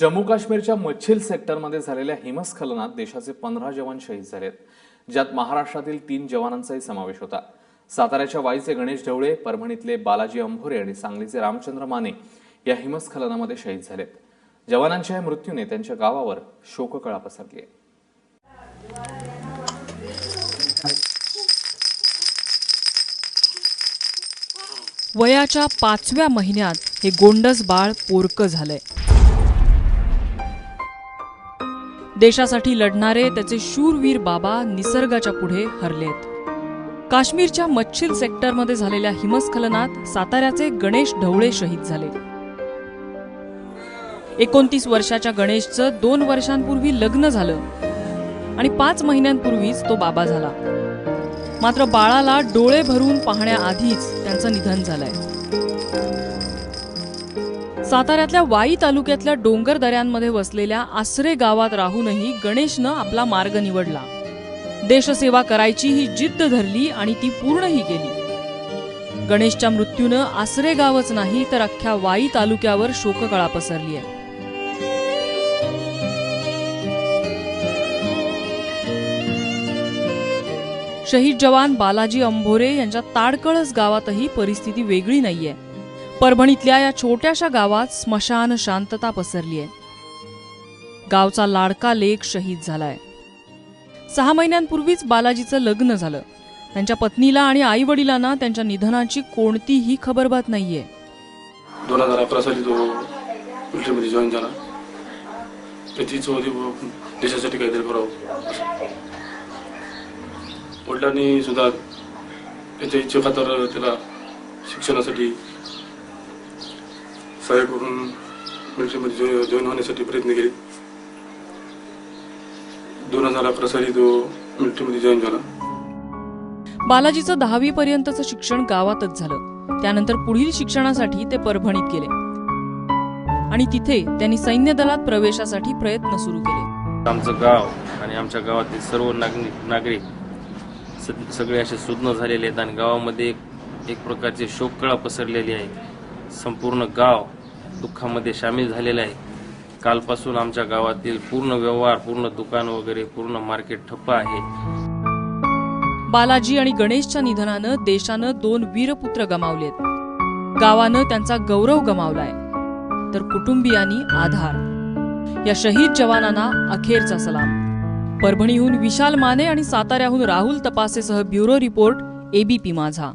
जम्मू काश्मीरच्या मच्छिल सेक्टरमध्ये झालेल्या हिमस्खलनात देशाचे पंधरा जवान शहीद झालेत ज्यात महाराष्ट्रातील तीन जवानांचाही समावेश होता. साताऱ्याच्या वाईचे गणेश ढवळे परभणीतले बालाजी अंभोरे आणि सांगलीचे रामचंद्र माने या हिमस्खलनामध्ये शहीद झालेत. जवानांच्या या मृत्यूने त्यांच्या गावावर शोककळा पसरली आहे वयाच्या पाचव्या महिन्यात हे गोंडस बाळ पोरकं झालंय. देशासाठी लढणारे त्याचे शूरवीर बाबा निसर्गाच्या पुढे हरलेत. काश्मीरच्या मच्छिल सेक्टरमध्ये झालेल्या हिमस्खलनात साताऱ्याचे गणेश ढवळे शहीद झाले. एकोणतीस वर्षाच्या गणेशचं दोन वर्षांपूर्वी लग्न झालं आणि पाच महिन्यांपूर्वीच तो बाबा झाला. मात्र बाळाला डोळे भरून पाहण्याआधीच त्यांचं निधन झालंय. साताऱ्यातल्या वाई तालुक्यातल्या डोंगर दऱ्यांमध्ये वसलेल्या आसरे गावात राहूनही गणेशनं आपला मार्ग निवडला. देशसेवा करायची ही जिद्द धरली आणि ती पूर्णही केली. गणेशच्या मृत्यूनं आसरे गावच नाही तर अख्ख्या वाई तालुक्यावर शोककळा पसरली आहे शहीद जवान बालाजी अंभोरे यांच्या ताडकळस गावातही परिस्थिती वेगळी नाहीये. परभणीतल्या या छोट्याशा गावात स्मशान शांतता पसरली आहे. गावचा लाडका लेख शहीद झालाय. सहा महिन्यांपूर्वीच बालाजीचं लग्न झालं. त्यांच्या पत्नीला आणि आई वडिलांना त्यांच्या निधनाची कोणतीही खबरबात नाहीये. दोन हजार अकरा साली तो मिलिटरीमध्ये जॉईन झाला. तीच होती देशासाठी काहीतरी करावं वडिलांनी सुद्धा त्याच्या इच्छेखातर त्याला शिक्षणासाठी सहाय्य करून मिलिटरीमध्ये जॉईन जॉईन होण्यासाठी प्रयत्न केले. दोन हजार अकरा साली तो मिलिटरीमध्ये जॉईन झाला. बालाजीचं दहावी पर्यंतचं शिक्षण गावातच झालं. त्यानंतर पुढील शिक्षणासाठी ते परभणीत गेले. आणि तिथे त्यांनी सैन्य दलात प्रवेशासाठी प्रयत्न सुरू केले. आमचं गाव आणि आमच्या गावातील सर्व नागरिक सगळे असे सुज्ञ झालेले आहेत आणि गावामध्ये एक प्रकारची शोककळा पसरलेली आहे. संपूर्ण गाव दुःखामध्ये सामील झालेलं आहे. कालपासून आमच्या गावातील पूर्ण व्यवहार पूर्ण दुकान वगैरे पूर्ण मार्केट ठप्प आहे. बालाजी आणि गणेशच्या निधनानं देशानं दोन वीरपुत्र गमावलेत. गावानं त्यांचा गौरव गमावलाय. तर कुटुंबियांनी आधार. या शहीद जवानांना अखेरचा सलाम. परभणीहून विशाल माने आणि साताऱ्याहून राहुल तपासेसह ब्युरो रिपोर्ट एबीपी माझा.